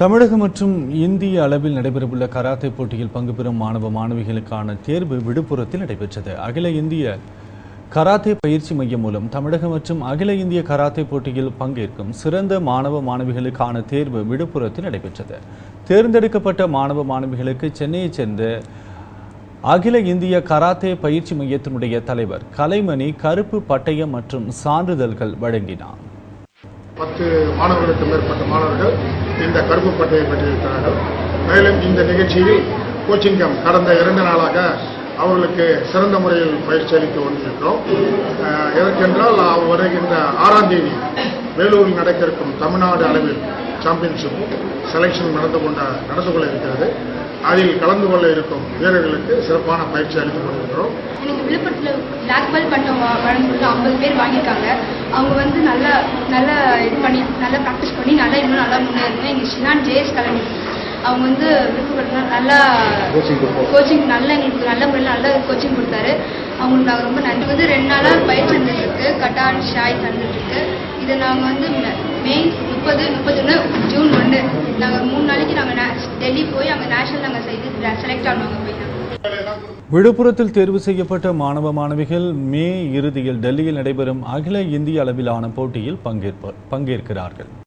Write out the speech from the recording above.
தமிழகம் மற்றும் இந்திய அளவில் நடைபெறவுள்ள கராத்தே போட்டியில் பங்கு பெறும் மாணவ மாணவிகளுக்கான தேர்வு விழுப்புரத்தில் நடைபெற்றது. அகில இந்திய கராத்தே பயிற்சி மையம் மூலம் தமிழகம் மற்றும் அகில இந்திய கராத்தே போட்டியில் பங்கேற்கும் சிறந்த மாணவ மாணவிகளுக்கான தேர்வு விழுப்புரத்தில் நடைபெற்றது. தேர்ந்தெடுக்கப்பட்ட மாணவ மாணவிகளுக்கு சென்னையைச் சேர்ந்த அகில இந்திய கராத்தே பயிற்சி மையத்தினுடைய தலைவர் கலைமணி கருப்பு பட்டயம் மற்றும் சான்றிதழ்கள் வழங்கினார். பத்து மாணவர்களுக்கு மேற்பட்ட மாணவர்கள் இந்த கருப்பு பட்டையை பெற்றிருக்கிறார்கள். மேலும் இந்த நிகழ்ச்சியில் கோச்சிங் கேம்ப் கடந்த இரண்டு நாளாக அவர்களுக்கு சிறந்த முறையில் பயிற்சி அளித்து கொண்டிருக்கிறோம். எதற்கென்றால் அவர் வருகின்ற ஆறாம் தேதி வேலூரில் நடக்க இருக்கும் தமிழ்நாடு அளவில் சாம்பியன்ஷிப் செலெக்ஷன் நடந்து கொண்ட நடந்து கொள்ள இருக்கிறது. அதில் கலந்து கொள்ள இருக்கும் வீரர்களுக்கு சிறப்பான பயிற்சி அளித்துக் கொண்டிருக்கிறோம். வா- வழங்கும்போது ஐம்பது பேர் வாங்கியிருக்காங்க. அவங்க வந்து நல்லா நல்லா இது பண்ணி நல்லா ப்ராக்டிஸ் பண்ணி நல்லா இன்னும் நல்லா முன்னேறணும் எங்கள் ஷினான் ஜேஎஸ் கலனி அவங்க வந்து விழுப்புரத்தில் நல்லா கோச்சிங் நல்லா எங்களுக்கு நல்ல முறையில் நல்ல கோச்சிங் கொடுத்தாரு. அவங்களுக்கு நாங்கள் ரொம்ப நன்றி. வந்து ரெண்டு நாளாக பயிற்சி நடந்துட்டுருக்கு கட்டான் ஷாய் நடந்துட்டுருக்கு இதை நாங்கள் வந்து மே- முப்பது முப்பத்தொன்று ஜூன் ஒன்று. நாங்கள் மூணு நாளைக்கு நாங்கள் டெல்லி போய் அங்கே நேஷனல் நாங்கள் செய்து செலக்ட் ஆனவங்க போய் நாங்கள் விழுப்புரத்தில் தேர்வு செய்யப்பட்ட மாணவ மாணவிகள் மே இறுதியில் டெல்லியில் நடைபெறும் அகில இந்திய அளவிலான போட்டியில் பங்கேற்ப பங்கேற்கிறார்கள்.